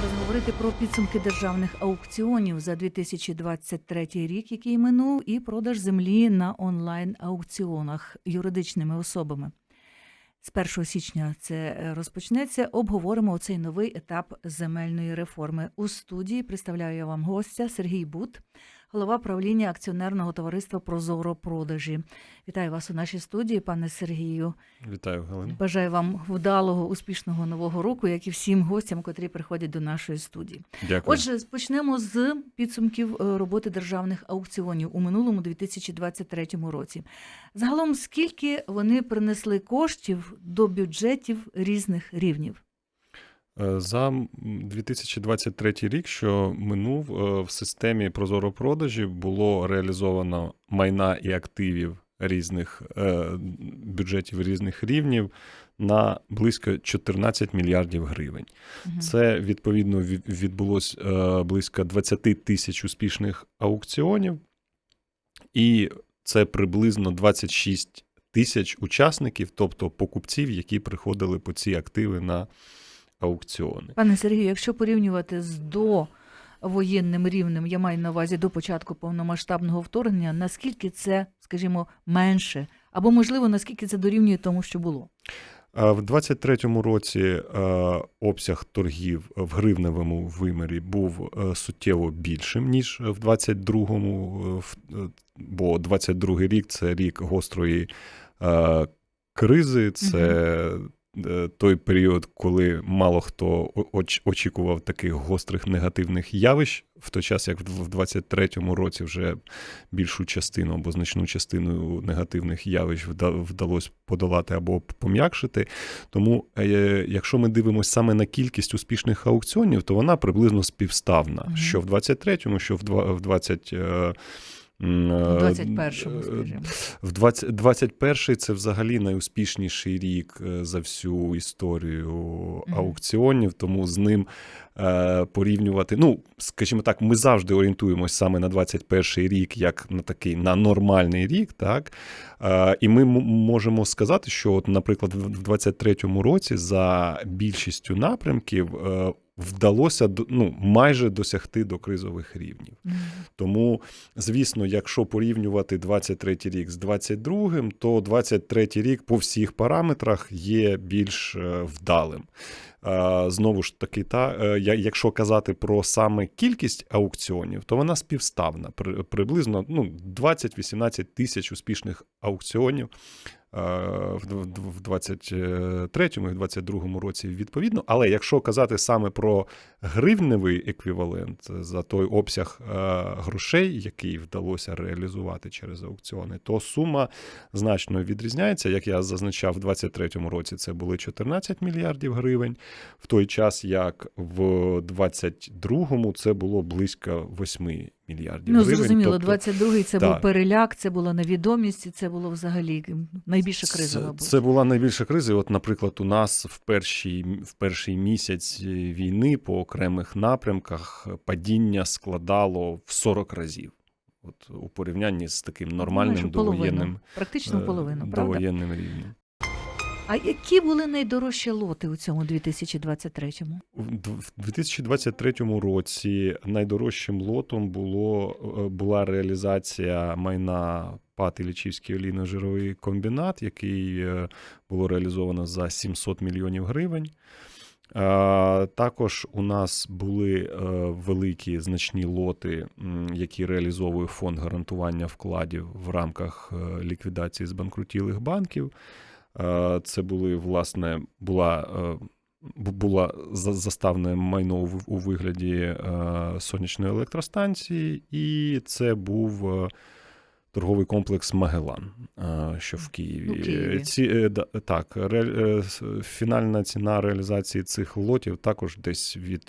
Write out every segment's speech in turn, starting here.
зараз говорити про підсумки державних аукціонів за 2023 рік, який минув, і продаж землі на онлайн аукціонах юридичними особами. З 1 січня це е, розпочнеться. Обговоримо цей новий етап земельної реформи. У студії представляю я вам гостя Сергій Бут, голова правління акціонерного товариства Прозоро продажі. Вітаю вас у нашій студії, пане Сергію. Вітаю, Галина. Бажаю вам вдалого, успішного нового року, як і всім гостям, котрі приходять до нашої студії. Дякую. Отже, почнемо з підсумків е, роботи державних аукціонів у минулому 2023 році. Загалом, скільки вони принесли коштів до бюджетів різних рівнів? Е, За 2023 рік, що минув, е, в системі Прозоро продажі було реалізовано майна і активів різних е, бюджетів різних рівнів на близько 14 мільярдів гривень. Мгм. Це відповідно від- відбулось е, близько 20 тисяч успішних аукціонів, і це приблизно 26 тисяч учасників, тобто покупців, які приходили по ці активи на аукціони. Пане Сергію, якщо порівнювати з довоєнним рівнем, я маю на увазі до початку повномасштабного вторгнення, наскільки це, скажімо, менше, або можливо, наскільки це дорівнює тому, що було? В 23-му році е, обсяг торгів в гривневому вимірі був е, суттєво більшим ніж в 22-му, е, бо 22-й рік це рік гострої кризи. Це той період, коли мало хто оч- очікував таких гострих негативних явищ, в той час як в 23-му році вже більшу частину або значну частину негативних явищ вда- вдалося подолати або пом'якшити. Тому, е, якщо ми дивимося саме на кількість успішних аукціонів, то вона приблизно співставна. Мгм. Що в 23-му, що в 20. Е, У е, 21-му, е, скажімо. в 20, 21-й це взагалі найуспішніший рік е, за всю історію аукціонів, тому з ним порівнювати. Ну, скажімо так, ми завжди орієнтуємось саме на 21-й рік, як на такий на нормальний рік, так. І ми можемо сказати, що, от, наприклад, в в 23-му році за більшістю напрямків вдалося ну, майже досягти до кризових рівнів. Мгм. Тому, звісно, якщо порівнювати 23 рік з 22, то 23 рік по всіх параметрах є більш е, вдалим. Е, Знову ж таки, та, е, якщо казати про саме кількість аукціонів, то вона співставна. При- Приблизно ну, 20-18 тисяч успішних аукціонів е, в дв- в 23-му і 22-му році відповідно. Але якщо казати саме про гривневий еквівалент за той обсяг грошей, який вдалося реалізувати через аукціони, то сума значно відрізняється. Як я зазначав, в 23-му році це були 14 мільярдів гривень, в той час як в 22-му це було близько 8 мільярдів Ну, гривень. зрозуміло, Тобто 22-й це Так. був переляк, це була невідомість, і це було взагалі найбільша криза, Це, мабуть. це була найбільша криза. І От, наприклад, у нас в перший, в перший місяць війни по окремих напрямках падіння складало в 40 разів. От у порівнянні з таким Майже нормальним половину, довоєнним, Практично е, половину, правда? довоєнним рівнем. А які були найдорожчі лоти у цьому 2023-му? У дв- в 2023 році найдорожчим лотом було, е, була реалізація майна ПАТ Іллічівський олійно-жировий комбінат, який е, було реалізовано за 700 мільйонів гривень. Також у нас були е, великі значні лоти, які реалізовує фонд гарантування вкладів в рамках ліквідації збанкрутілих банків. Е, Це були, власне, була е, була за- заставне майно у- вигляді е, сонячної електростанції, і це був торговий комплекс Магелан, що в Києві. Києві. Ці, так, ре, фінальна ціна реалізації цих лотів також десь від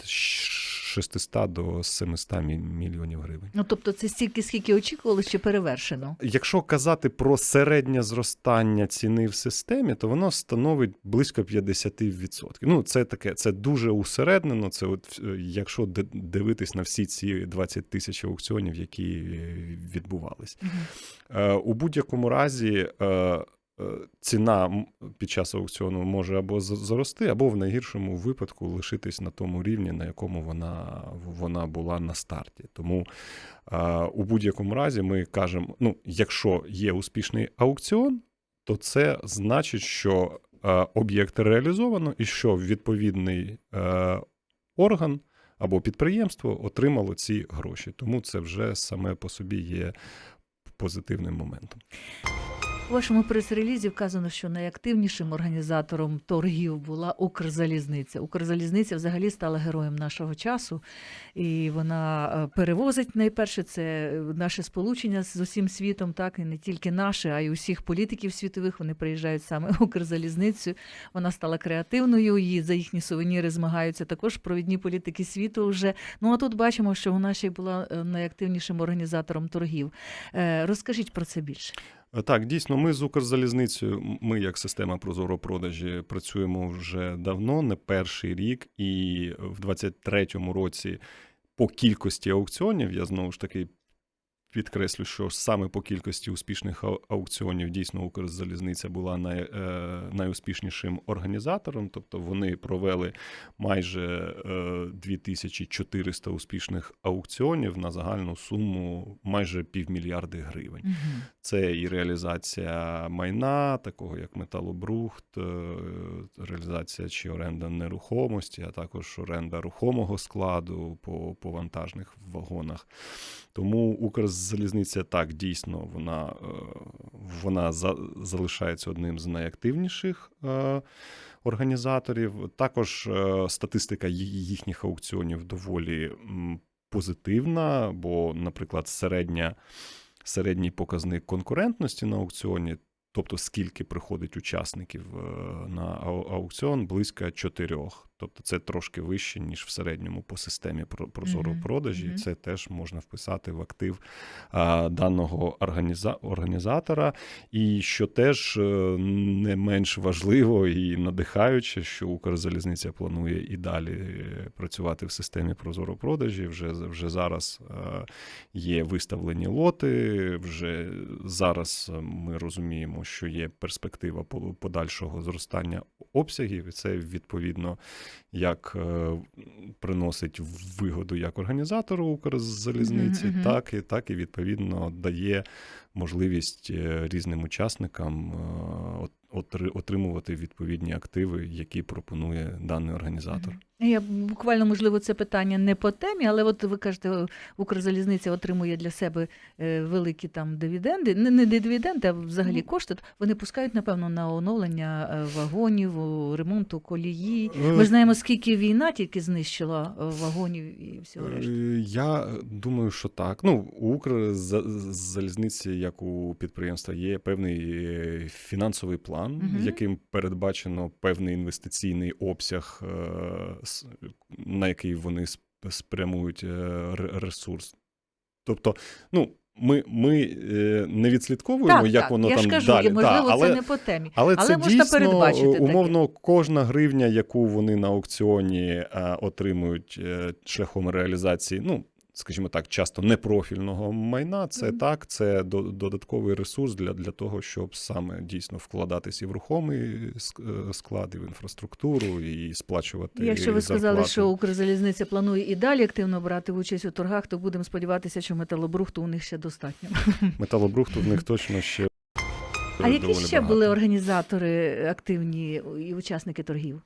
600 до 700 мільйонів гривень. Ну, тобто це стільки, скільки очікували, що перевершено. Якщо казати про середнє зростання ціни в системі, то воно становить близько 50%. Ну, це таке, це дуже усереднено. Це от, е, якщо дивитись на всі ці 20 тисяч аукціонів, які е, відбувались. Е, У будь-якому разі. Е, ціна під час аукціону може або зрости, або в найгіршому випадку лишитись на тому рівні, на якому вона, вона була на старті. Тому е, у будь-якому разі ми кажемо: ну, якщо є успішний аукціон, то це значить, що е, об'єкт реалізовано і що відповідний орган або підприємство отримало ці гроші. Тому це вже саме по собі є позитивним моментом. У вашому прес-релізі вказано, що найактивнішим організатором торгів була Укрзалізниця. Укрзалізниця взагалі стала героєм нашого часу, і вона е, перевозить найперше це е, наше сполучення з усім світом, так і не тільки наше, а й усіх політиків світових. Вони приїжджають саме Укрзалізницю. Вона стала креативною. І за їхні сувеніри змагаються також провідні політики світу. Вже ну а тут бачимо, що вона ще й була е, найактивнішим організатором торгів. Розкажіть про це більше. Е, Так, дійсно, ми з Укрзалізницею, ми як система Прозоро-продажі працюємо вже давно, не перший рік, і в 23-му році по кількості аукціонів, я знову ж таки підкреслю, що саме по кількості успішних аукціонів дійсно Укрзалізниця була най, е, найуспішнішим організатором, тобто вони провели майже е, 2400 успішних аукціонів на загальну суму майже півмільярди гривень. Угу. Це і реалізація майна, такого як металобрухт, е, реалізація чи оренда нерухомості, а також оренда рухомого складу по, по вантажних вагонах. Тому Укрзалізниця так дійсно вона, е, вона за, залишається одним з найактивніших. е, Організаторів також е, статистика їхніх аукціонів доволі позитивна, бо, наприклад, середня середній показник конкурентності на аукціоні, тобто скільки приходить учасників на аукціон, близько чотирьох. Тобто це трошки вище, ніж в середньому по системі про- прозоро Мгм, продажі. мгм. Це теж можна вписати в актив а, даного організа- організатора. І що теж е, не менш важливо і надихаюче, що Укрзалізниця планує і далі е, працювати в системі прозоро продажі. Вже, вже зараз е, є виставлені лоти. Вже зараз ми розуміємо, що є перспектива подальшого зростання обсягів, і це відповідно як е, приносить вигоду як організатору Укрзалізниці, mm-hmm. так і так і відповідно дає можливість е, різним учасникам е, отримувати відповідні активи, які пропонує даний організатор. Я буквально можливо це питання не по темі, але от ви кажете, Укрзалізниця отримує для себе е, великі там дивіденди, не, не дивіденди, а взагалі кошти. Вони пускають, напевно, на оновлення е, вагонів, ремонту колії. Е, Ми знаємо, скільки війна тільки знищила вагонів і всього решти. Е, Я думаю, що так. Ну, у Укрзалізниці, як у підприємства, є певний фінансовий план, Мгм. яким передбачено певний інвестиційний обсяг, на який вони спрямують е, ресурс. Тобто, ну. Ми, ми е, не відслідковуємо, так, як так, воно я там ж кажу, далі. можливо, да, але, це не по темі. але, Але це можна дійсно передбачити умовно, таке. умовно кожна гривня, яку вони на аукціоні а, отримують а, шляхом реалізації, ну скажімо так, часто непрофільного майна. Це Мгм. так, це до- додатковий ресурс для, для того, щоб саме дійсно вкладатись і в рухомий е, склад, і в інфраструктуру, і сплачувати. Якщо ви сказали, що Укрзалізниця планує і далі активно брати участь у торгах, то будемо сподіватися, що металобрухту у них ще достатньо. металобрухту в них точно ще А які ще багато. були організатори активні і учасники торгів?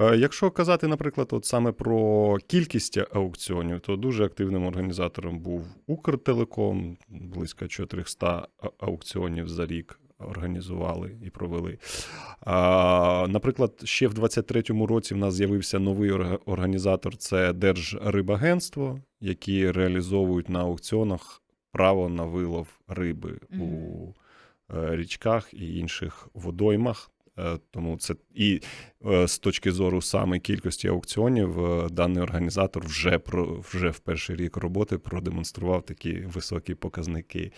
Е, Якщо казати, наприклад, от саме про кількість аукціонів, то дуже активним організатором був Укртелеком, близько 400 аукціонів за рік організували і провели. А, наприклад, ще в 23-му році в нас з'явився новий організатор це Держрибагентство, які реалізовують на аукціонах право на вилов риби Мгм. у е, річках і інших водоймах. Е, Тому це і е, з точки зору саме кількості аукціонів, е, даний організатор вже про вже в перший рік роботи продемонстрував такі високі показники.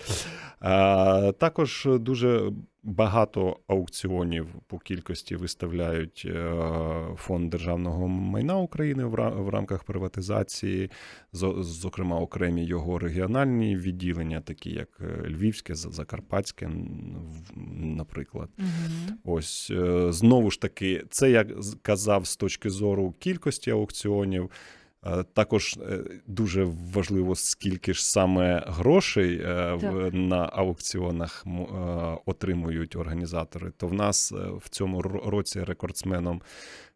А, також дуже багато аукціонів по кількості виставляють е, фонд державного майна України в рамках приватизації, зокрема окремі його регіональні відділення, такі як е, Львівське, Закарпатське, наприклад. Мгм. Ось е, знову ж таки, це я казав з точки зору кількості аукціонів. Е, Також е, дуже важливо, скільки ж саме грошей е, Так. на аукціонах отримують організатори. То в нас в цьому році рекордсменом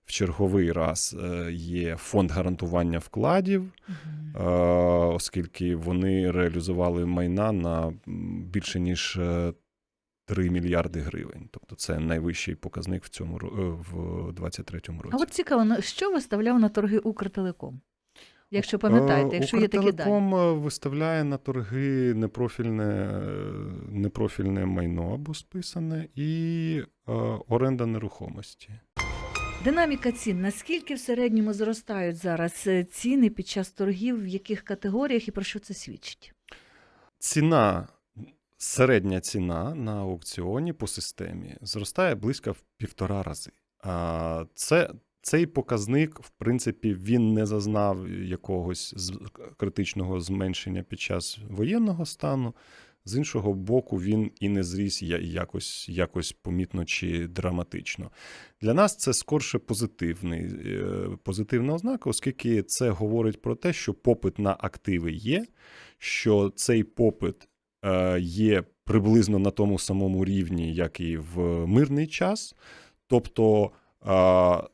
в черговий раз є фонд гарантування вкладів, е, оскільки вони реалізували майна на більше ніж 3 мільярди гривень. Тобто це найвищий показник в цьому е, в 23-му році. А от цікаво, ну, що виставляв на торги Укртелеком? Якщо пам'ятаєте, Е, якщо є такі дані. Е, виставляє на торги непрофільне, непрофільне майно або списане і е, оренда нерухомості. Динаміка цін. Наскільки в середньому зростають зараз ціни під час торгів, в яких категоріях і про що це свідчить? Ціна, середня ціна на аукціоні по системі зростає близько в півтора рази. А це, цей показник, в принципі, він не зазнав якогось критичного зменшення під час воєнного стану. З іншого боку, він і не зріс якось, якось помітно чи драматично. Для нас це скорше позитивний, е, позитивна ознака, оскільки це говорить про те, що попит на активи є, що цей попит є приблизно на тому самому рівні, як і в мирний час. Тобто е,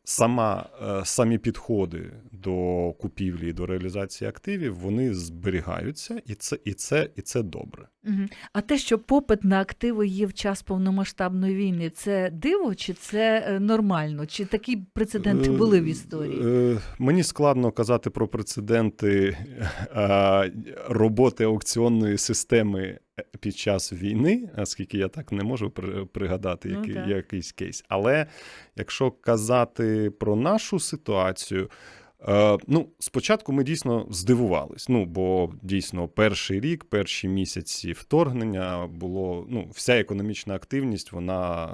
сама, е, самі підходи до купівлі і до реалізації активів вони зберігаються, і це, і це, і це добре. Угу. А те, що попит на активи є в час повномасштабної війни, це диво чи це е, нормально? Чи такі прецеденти були в історії? Е, Мені складно казати про прецеденти е, роботи аукціонної системи під час війни, оскільки я так не можу при- пригадати Ну, який, так. якийсь кейс. Але якщо казати про нашу ситуацію. Е, ну, спочатку ми дійсно здивувались. Ну, бо дійсно перший рік, перші місяці вторгнення було ну, вся економічна активність, вона,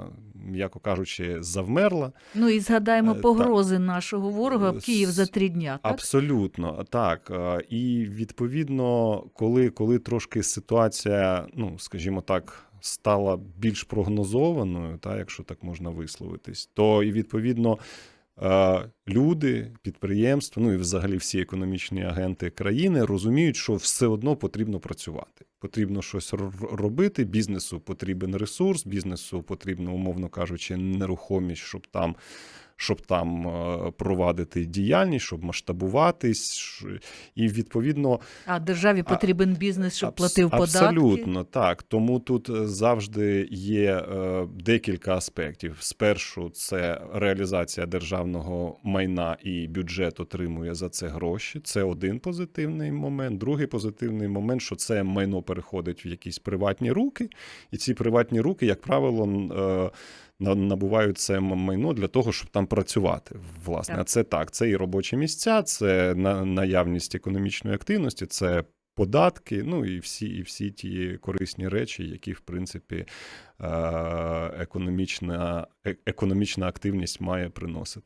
м'яко кажучи, завмерла. Ну і згадаємо е, та- погрози нашого ворога в Е, Київ за три дня. Так? Абсолютно, так. Е, І відповідно, коли, коли трошки ситуація, ну скажімо так, стала більш прогнозованою, та, якщо так можна висловитись, то і відповідно. Люди, підприємства, ну і взагалі всі економічні агенти країни розуміють, що все одно потрібно працювати. Потрібно щось робити. Бізнесу потрібен ресурс, бізнесу потрібно, умовно кажучи, нерухомість, щоб там щоб там е, провадити діяльність, щоб масштабуватись. І відповідно А державі А- потрібен бізнес, щоб абс- платив податки. Абсолютно так. Тому тут е, завжди є е, декілька аспектів. Спершу це реалізація державного майна і бюджет отримує за це гроші. Це один позитивний момент. Другий позитивний момент, що це майно переходить в якісь приватні руки, і ці приватні руки, як правило, е, набувають це майно для того, щоб там працювати. Власне, Так. а це так. Це і робочі місця, це на- наявність економічної активності, це податки, ну і всі, і всі ті корисні речі, які, в принципі, е, економічна, е- економічна активність має приносити.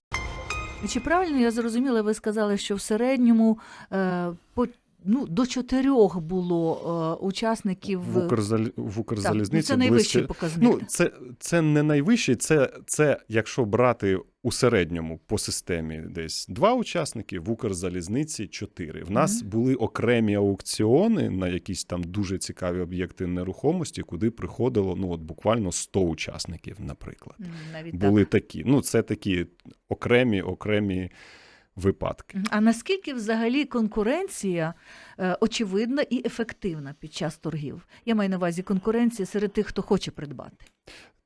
Чи правильно я зрозуміла, ви сказали, що в середньому е, по, ну, до чотирьох було е, учасників В, Укрзал... в Так, Укрзалізниці ну, це найвищий близько- показник. Ну, це, це не найвищий, це, це якщо брати у середньому по системі десь два учасники, в Укрзалізниці чотири. В нас Мгм. були окремі аукціони на якісь там дуже цікаві об'єкти нерухомості, куди приходило ну от буквально 100 учасників, наприклад. Навіть Були так. такі. Ну, це такі окремі, окремі випадки. А наскільки взагалі конкуренція е, очевидна і ефективна під час торгів? Я маю на увазі конкуренція серед тих, хто хоче придбати.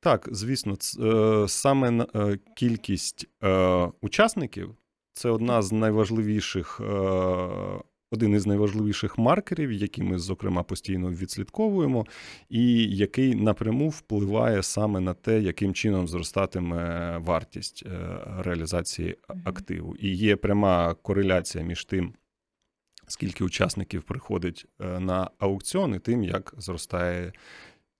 Так, звісно, це саме е, кількість е, учасників це одна з найважливіших один із найважливіших маркерів, які ми, зокрема, постійно відслідковуємо, і який напряму впливає саме на те, яким чином зростатиме вартість е, реалізації активу. І є пряма кореляція між тим, скільки учасників приходить е, на аукціони, тим, як зростає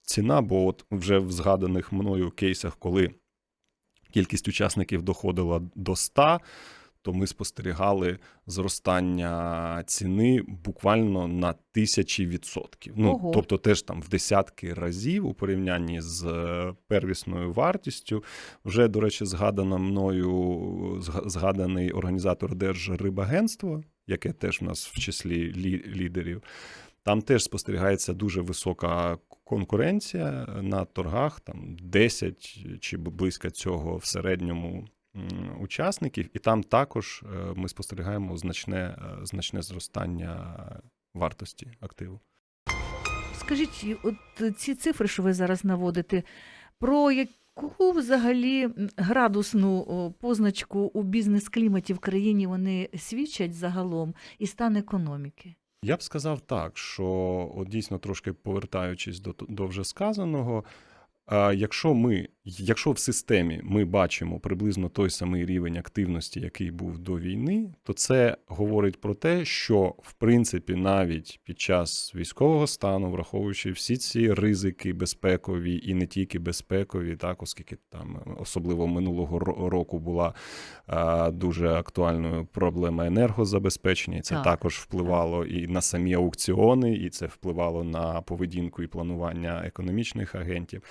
ціна. Бо от вже в згаданих мною кейсах, коли кількість учасників доходила до 100, то ми спостерігали зростання ціни буквально на тисячі відсотків. Ну, Ого. тобто, теж там в десятки разів у порівнянні з е, первісною вартістю. Вже, до речі, згадано мною згаданий організатор Держрибагентства, яке теж в нас в числі лі- лідерів. Там теж спостерігається дуже висока конкуренція на торгах, там 10 чи близько цього в середньому учасників, і там також е, ми спостерігаємо значне, е, значне зростання вартості активу. Скажіть, от ці цифри, що ви зараз наводите, про яку взагалі градусну позначку у бізнес-кліматі в країні вони свідчать загалом і стан економіки? Я б сказав так, що от дійсно трошки повертаючись до, до вже сказаного, якщо ми, якщо в системі ми бачимо приблизно той самий рівень активності, який був до війни, то це говорить про те, що в принципі навіть під час військового стану, враховуючи всі ці ризики безпекові і не тільки безпекові, так оскільки там особливо минулого року була а, дуже актуальною проблема енергозабезпечення, і це Так. також впливало і на самі аукціони, і це впливало на поведінку і планування економічних агентів.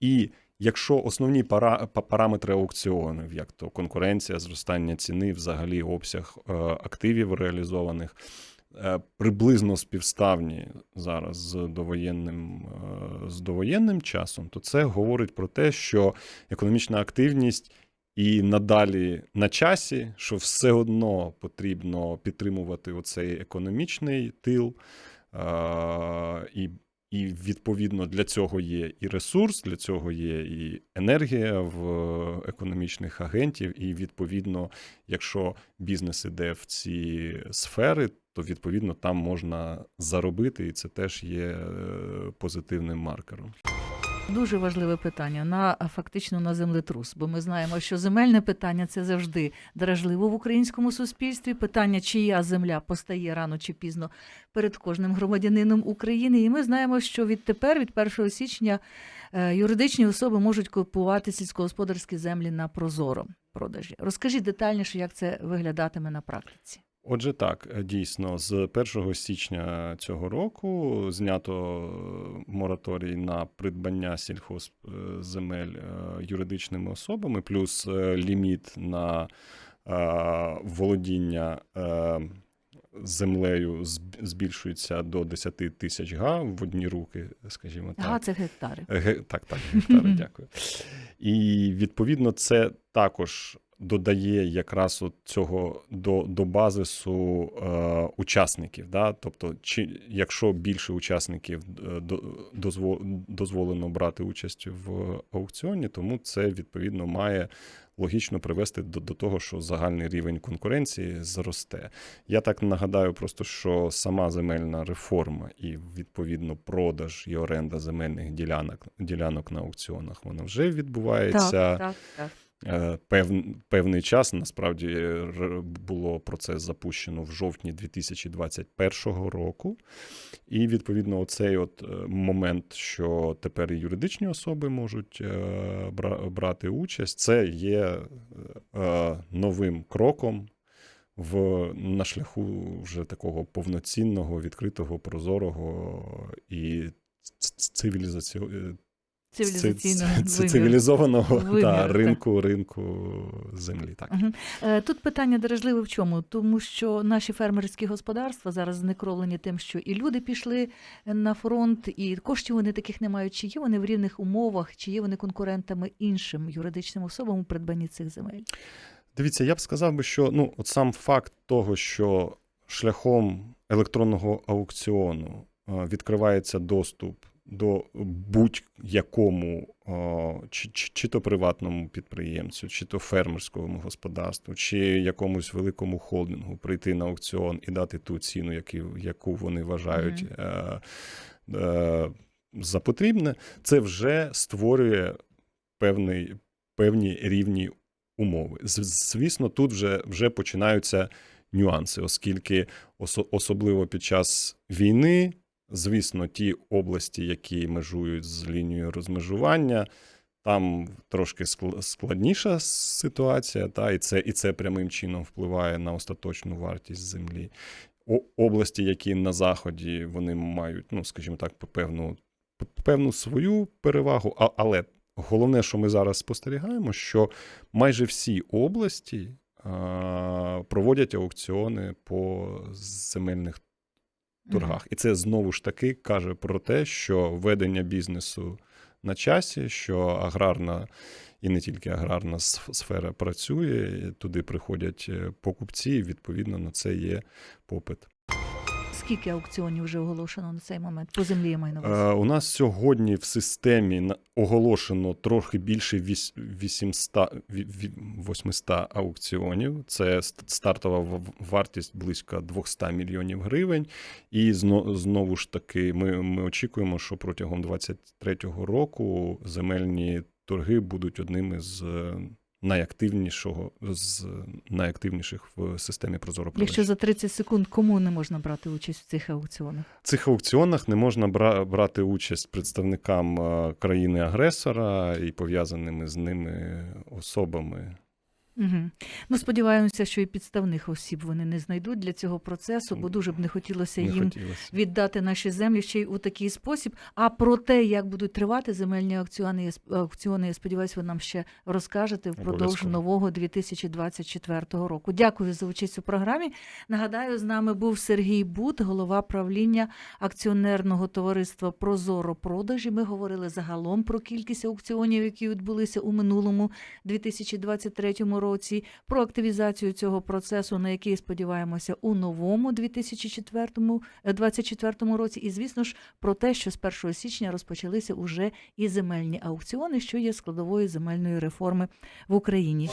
І якщо основні пара, параметри аукціонів, як то конкуренція, зростання ціни, взагалі обсяг е, активів реалізованих, е, приблизно співставні зараз з довоєнним, е, з довоєнним часом, то це говорить про те, що економічна активність і надалі на часі, що все одно потрібно підтримувати оцей економічний тил. І і відповідно для цього є і ресурс, для цього є і енергія в економічних агентів. І відповідно, якщо бізнес іде в ці сфери, то відповідно там можна заробити, і це теж є е, позитивним маркером. Дуже важливе питання на фактично на землетрус, бо ми знаємо, що земельне питання це завжди дражливо в українському суспільстві. Питання, чия земля постає рано чи пізно перед кожним громадянином України. І ми знаємо, що відтепер, від 1 січня, е, юридичні особи можуть купувати сільськогосподарські землі на прозоро продажі. Розкажіть детальніше, як це виглядатиме на практиці. Отже, так, е, дійсно, з 1 січня цього року знято е, мораторій на придбання сільхозземель е, юридичними особами, плюс ліміт на володіння землею збільшується до 10 тисяч га в одні руки, скажімо так. Ага, це гектари. Ге- Так, так, гектари, дякую. І відповідно це також додає якраз от цього до, до базису е, учасників. Да? Тобто, чи, якщо більше учасників е, до- дозволено брати участь в аукціоні, тому це відповідно має логічно привести до, до того, що загальний рівень конкуренції зросте. Я так нагадаю, просто що сама земельна реформа і відповідно продаж і оренда земельних ділянок, ділянок на аукціонах вона вже відбувається. Так, так, так. Е, Пев, певний час насправді було процес запущено в жовтні 2021 року. І відповідно, оцей от е, момент, що тепер і юридичні особи можуть е, брати участь, це є новим кроком в на шляху вже такого повноцінного, відкритого, прозорого і цивілізаційного Цивілізаційного Ц- цивілізованого Виміру, та, так. ринку, ринку землі. Так. Е, Тут питання дражливе в чому? Тому що наші фермерські господарства зараз знекровлені тим, що і люди пішли на фронт, і коштів вони таких не мають. Чи є вони в рівних умовах, чи є вони конкурентами іншим юридичним особам у придбанні цих земель? Дивіться, я б сказав би, що ну, от сам факт того, що шляхом електронного аукціону е, відкривається доступ до будь-якому чи, чи, чи то приватному підприємцю, чи то фермерському господарству, чи якомусь великому холдингу прийти на аукціон і дати ту ціну, які, яку вони вважають Мгм. е, е, за потрібне, це вже створює певний, певні рівні умови. Звісно, тут вже, вже починаються нюанси, оскільки осо- особливо під час війни, звісно, ті області, які межують з лінією розмежування, там трошки складніша ситуація, та, і, це, і це прямим чином впливає на остаточну вартість землі. О- області, які на заході, вони мають, ну, скажімо так, певну, певну свою перевагу, а, але головне, що ми зараз спостерігаємо, що майже всі області а, проводять аукціони по земельних торгах. І це знову ж таки каже про те, що ведення бізнесу на часі, що аграрна і не тільки аграрна сфера працює, туди приходять е, покупці, і відповідно на це є попит. Скільки аукціонів вже оголошено на цей момент? По землі я маю на Е, увазі. у нас сьогодні в системі оголошено трохи більше віс- 800, ві- ві- 800 аукціонів. Це ст- стартова вартість близько 200 мільйонів гривень. І зно- знову ж таки, ми, ми очікуємо, що протягом 2023 року земельні торги будуть одними з е, найактивнішого з найактивніших в системі Прозоро Якщо за 30 секунд кому не можна брати участь в цих аукціонах? В цих аукціонах не можна бра- брати участь представникам е, країни-агресора і пов'язаними з ними особами. Угу. Ну, сподіваємося, що і підставних осіб вони не знайдуть для цього процесу, бо дуже б не хотілося Не їм хотілося. віддати наші землі ще й у такий спосіб. А про те, як будуть тривати земельні аукціони, аукціони, я сподіваюся, ви нам ще розкажете впродовж нового 2024 року. Дякую за участь у програмі. Нагадаю, з нами був Сергій Бут, голова правління акціонерного товариства Прозоро продажі. Ми говорили загалом про кількість аукціонів, які відбулися у минулому 2023 році, про активізацію цього процесу, на який сподіваємося у новому 2024 е, 2024 році. І звісно ж про те, що з 1 січня розпочалися уже і земельні аукціони, що є складовою земельної реформи в Україні.